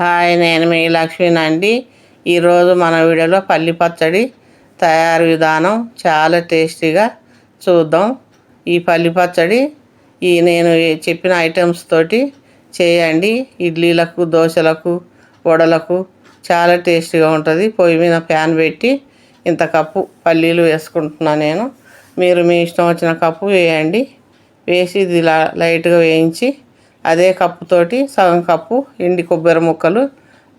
Hi నేను మీ లక్ష్మీనండి ఈరోజు మన వీడియోలో పల్లి పచ్చడి తయారు విధానం చాలా టేస్టీగా చూద్దాం. ఈ పల్లి పచ్చడి ఈ నేను చెప్పిన ఐటమ్స్ తోటి చేయండి. ఇడ్లీలకు దోశలకు వడలకు చాలా టేస్టీగా ఉంటుంది. పొయ్యి మీద ప్యాన్ పెట్టి ఇంత కప్పు పల్లీలు వేసుకుంటున్నాను నేను. మీరు మీ ఇష్టం వచ్చిన కప్పు వేయండి. వేసి ఇది లైట్గా వేయించి అదే కప్పుతోటి సగం కప్పు ఎండి కొబ్బరి ముక్కలు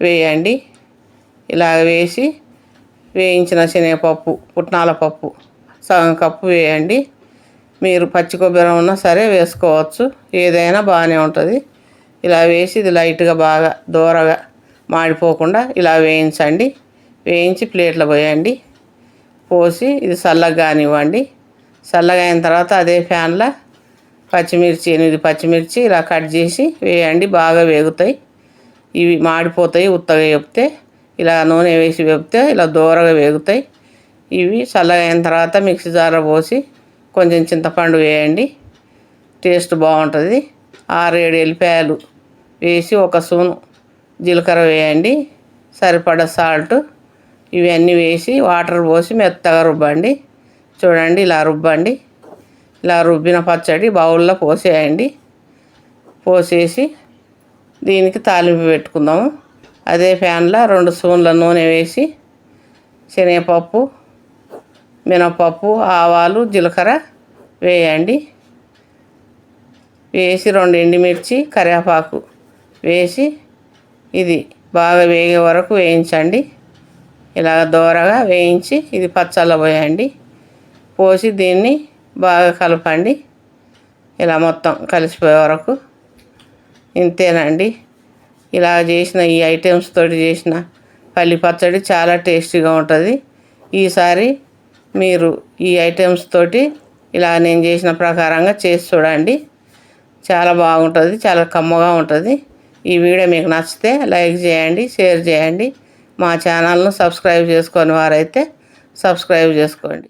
వేయండి. ఇలా వేసి వేయించిన శనగపప్పు పుట్నాల పప్పు సగం కప్పు వేయండి. మీరు పచ్చి కొబ్బరి ఉన్నా సరే వేసుకోవచ్చు. ఏదైనా బాగానే ఉంటుంది. ఇలా వేసి ఇది లైట్గా బాగా దూరగా మాడిపోకుండా ఇలా వేయించండి. వేయించి ప్లేట్లో పోయండి. పోసి ఇది చల్లగా కానివ్వండి. చల్లగా అయిన తర్వాత అదే ఫ్యాన్లో పచ్చిమిర్చి ఎనిమిది పచ్చిమిర్చి ఇలా కట్ చేసి వేయండి బాగా వేగుతాయి. ఇవి మాడిపోతాయి ఉత్తగా వేపితే ఇలా నూనె వేసి వేపితే ఇలా దూరగా వేగుతాయి. ఇవి చల్లగా అయిన తర్వాత మిక్సీ జార పోసి కొంచెం చింతపండు వేయండి టేస్ట్ బాగుంటుంది. ఆరేడు ఎల్లిపాయలు వేసి ఒక స్పూను జీలకర్ర వేయండి సరిపడ సాల్ట్. ఇవన్నీ వేసి వాటర్ పోసి మెత్తగా రుబ్బండి చూడండి ఇలా రుబ్బండి. ఇలా రుబ్బిన పచ్చడి బౌల్లో పోసేయండి. పోసేసి దీనికి తాలింపు పెట్టుకుందాము. అదే ప్యాన్లో రెండు స్పూన్ల నూనె వేసి శనగపప్పు మినపప్పు ఆవాలు జీలకర్ర వేయండి. వేసి రెండు ఎండుమిర్చి కరివేపాకు వేసి ఇది బాగా వేగే వరకు వేయించండి. ఇలా దోరగా వేయించి ఇది పచ్చళ్ళ పోయండి. పోసి దీన్ని బాగా కలపండి. ఇలా మొత్తం కలిసిపోయే వరకు ఇంతేనండి. ఇలా చేసిన ఈ ఐటమ్స్ తోటి చేసిన పల్లి పచ్చడి చాలా టేస్టీగా ఉంటుంది. ఈసారి మీరు ఈ ఐటమ్స్ తోటి ఇలా నేను చేసిన ప్రకారంగా చేసి చూడండి. చాలా బాగుంటుంది చాలా కమ్మగా ఉంటుంది. ఈ వీడియో మీకు నచ్చితే లైక్ చేయండి షేర్ చేయండి. మా ఛానల్ను సబ్స్క్రైబ్ చేసుకొని వారైతే సబ్స్క్రైబ్ చేసుకోండి.